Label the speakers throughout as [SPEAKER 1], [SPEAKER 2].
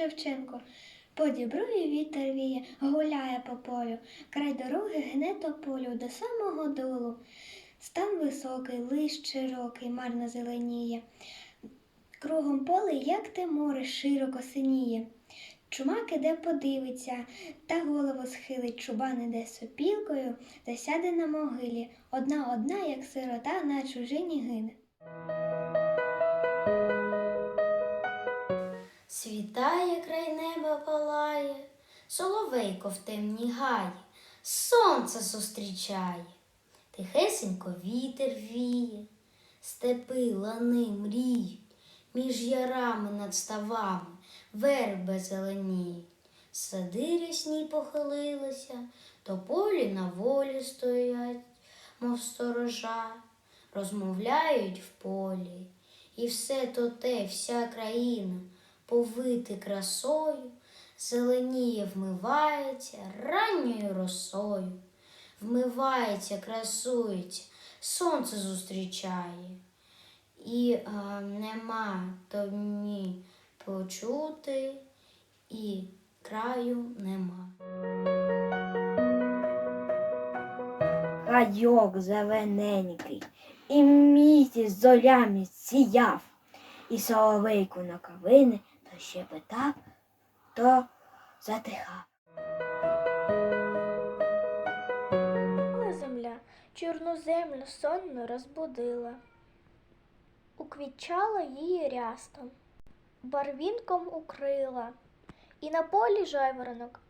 [SPEAKER 1] Шевченко. По діброві вітер віє, гуляє по полю, край дороги гне тополю до самого долу. Стан високий, лист широкий, марно зеленіє. Кругом поле, як те море, широко синіє. Чумак іде подивиться, та голову схилить, чубан іде сопілкою, та сяде на могилі, одна одна, як сирота на чужині гине.
[SPEAKER 2] Світає край неба палає, соловейко в темній гаї, сонце зустрічає, тихесенько вітер віє, степи лани мріють, між ярами над ставами верби зеленіють, сади рясні похилилися, тополі на волі стоять, мов сторожа, розмовляють в полі, і все то те, вся країна повити красою, зеленіє, вмивається ранньою росою, вмивається, красується, сонце зустрічає, і а, нема тобі почути, і краю нема.
[SPEAKER 3] Гайок зелененький, і місяць зорями сіяв, і соловейку на калини то щебетав, то затихав.
[SPEAKER 4] Земля чорну землю сонно розбудила, уквітчала її рястом, барвінком укрила, і на полі жайворонок,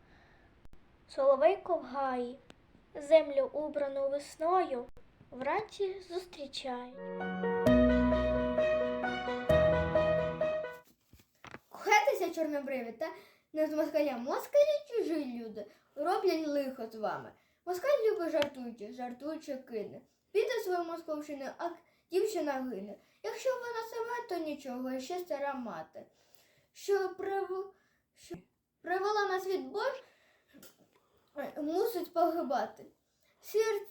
[SPEAKER 4] соловейко в гаї, землю убрану весною вранці зустрічають.
[SPEAKER 5] Чорнобриві, та не з москалям. Москалі чужі люди роблять лихо з вами. Москаль любить жартуючи, жартуючи кине. Піде свою московщину, а дівчина гине. Якщо вона сама, то нічого, ще стара мати. Що, прив... що привела на світ Бож, мусить погибати. Сер...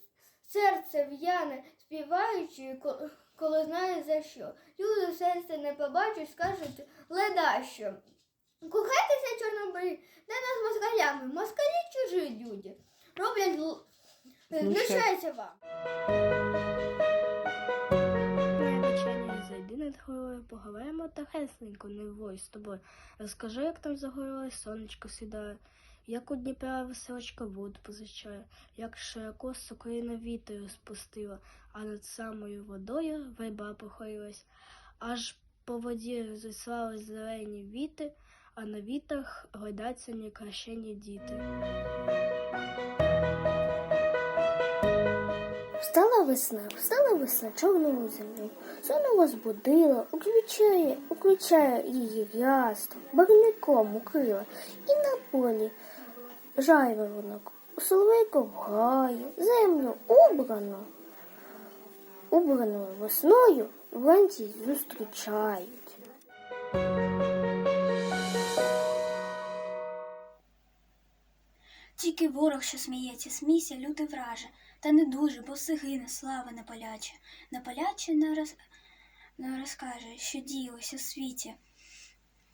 [SPEAKER 5] Серце в'яне, співаючи, коли знає за що. Люди серце не побачать, скажуть ледащо. Кохайтеся, чорнобриві, не нас москалями. Москалі чужі люди. Роблять л... знущаються вам.
[SPEAKER 6] Моє зайди над горою, поговоримо та хесленько, не вой з тобою. Розкажи, як там за горою сонечко сідає, як у Дніпра веселочка воду позичає, як широко соколина вітер розпустила, а над самою водою верба похилилась, аж по воді розіслались зелені віти, а на вітах гойдаться некращені діти.
[SPEAKER 7] Встала весна, встала весна чорною землю, Сон розбудила, уквічає, уквічає її рястом, барвником укрила, і на полі жайворонок, соловейко в гаї, землю убрано, убраною весною вранці зустрічають.
[SPEAKER 8] Тільки ворог, що сміється, смійся, люди враже, та не дуже, бо все гине, слава не паляче. Не паляче не, роз... не розкаже, що діялося в світі.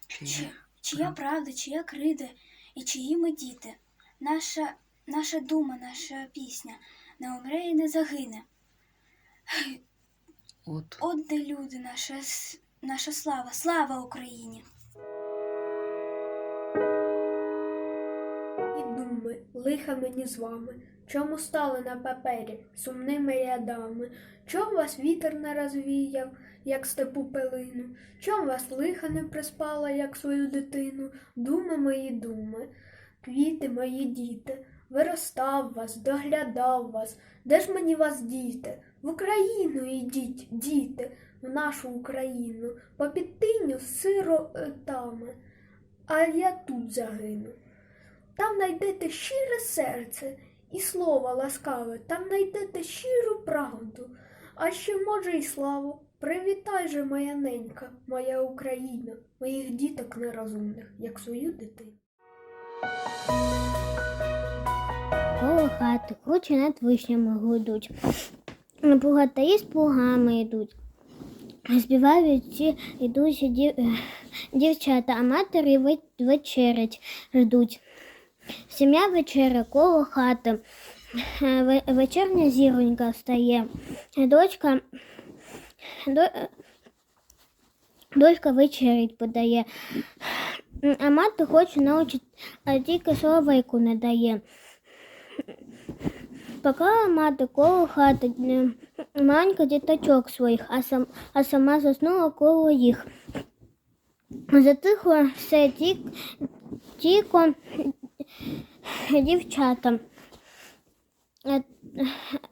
[SPEAKER 8] Чи... Чия правда, чия крида і чиї ми діти. Наша, наша дума, наша пісня не умре і не загине.
[SPEAKER 9] От.
[SPEAKER 8] От де люди, наша, наша слава, слава Україні!
[SPEAKER 10] Лиха мені з вами, чому стали на папері сумними рядами, чом вас вітер не розвіяв, як степу пилину, чом вас лиха не приспала, як свою дитину, думи мої думи, квіти мої діти, виростав вас, доглядав вас, де ж мені вас діти? В Україну ідіть, діти, в нашу Україну, по підтиню з сиротами, а я тут загину. Там знайдете щире серце і слово ласкаве, там знайдете щиру правду, а ще, може, й славу. Привітай же, моя ненька, моя Україна, моїх діток нерозумних, як свою дитину.
[SPEAKER 7] Коло хати круче над вишнями гудуть. Богатирі з плугами йдуть. Співають ці йдуть дів... е, дівчата, а матері вечерять ждуть. Сім'я вечеря коло хати. Вечерня зіронька встає. Дочка, до... дочка вечерять подає. А мати хоче научити, а тільки соловейку не дає. Поклала мати коло хати маленька діточок своїх, а, сам, а сама заснула коло їх. Затихло все тік, тіко дівчата. Е,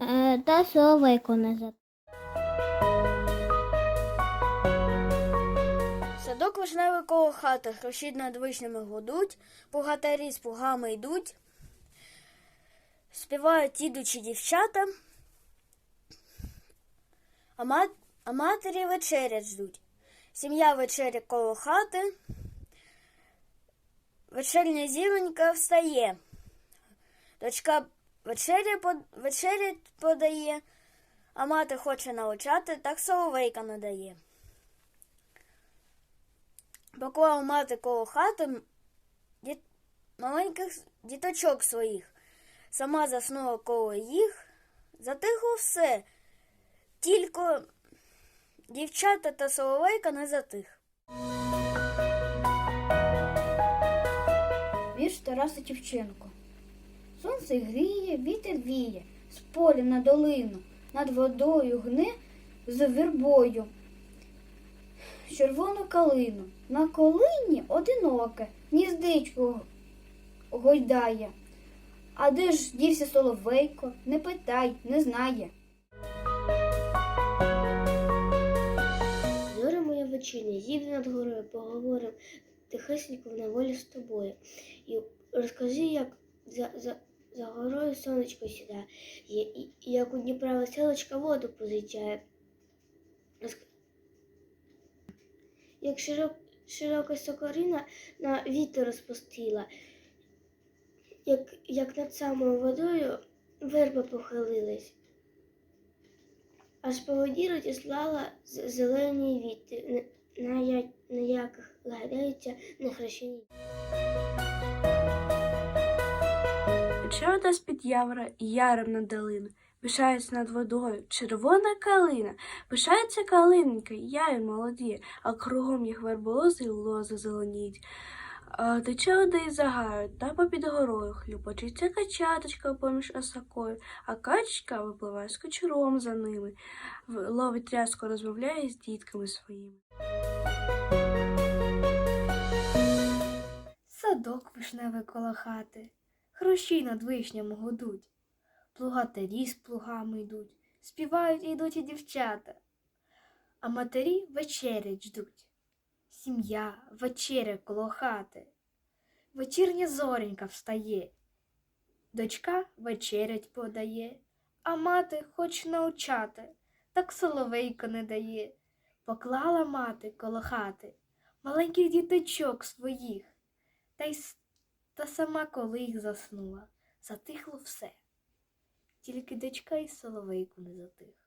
[SPEAKER 7] е, Та соловейко назад.
[SPEAKER 6] Садок вишневий коло хати, хрущі над вишнями гудуть, пугатарі з пугами йдуть, співають ідучі дівчата, а матері вечерять ждуть. Сім'я вечеря коло хати, вечерня зіронька встає. Дочка вечеря под... вечерять подає, а мати хоче навчати, так соловейка надає. Поклав мати коло хати діт... маленьких діточок своїх. Сама заснула коло їх, затихло все. Тільки дівчата та соловейка не затих.
[SPEAKER 11] Вірш Тараса Тівченко. Сонце гріє, вітер віє, з поля на долину, над водою гне з вірбою. Червону калину. На колині одиноке, гніздечко гойдає. А де ж дівся соловейко? Не питай, не знає.
[SPEAKER 7] Зоря моя вечірня, їде над горою, поговорим тихесенько в неволі з тобою. І розкажи, як за, за, за горою сонечко сідає, і, як у Дніпра веселочка воду позичає. Як широк, широка сокорина на вітер розпустила, як, як над самою водою верба похилилась. Аж по воді розіслала зелені віти, на, на, на яких гадаються нехрещені.
[SPEAKER 12] Чорта з-під явра і яром над долину. Пишається над водою червона калина. Пишається калинка, яри молоді, а кругом їх верболози й лози зеленіють. А, Тече вода із загару, та попід горою хлюпочиться качаточка поміж осокою, а качка випливає з кочуром за ними, ловить тряску, розмовляє з дітками своїми.
[SPEAKER 6] Садок вишневий коло хати, хрущі над вишнями гудуть, плугатарі з плугами йдуть, співають йдуть і дівчата, а матері вечерять ждуть. Сім'я вечеря коло хати, вечірня зоренька встає, дочка вечерять подає, а мати хоч навчати, так соловейко не дає. Поклала мати коло хати. Маленьких діточок своїх. Та й та сама, коли їх заснула, затихло все. Тільки дочка із соловейку не затих.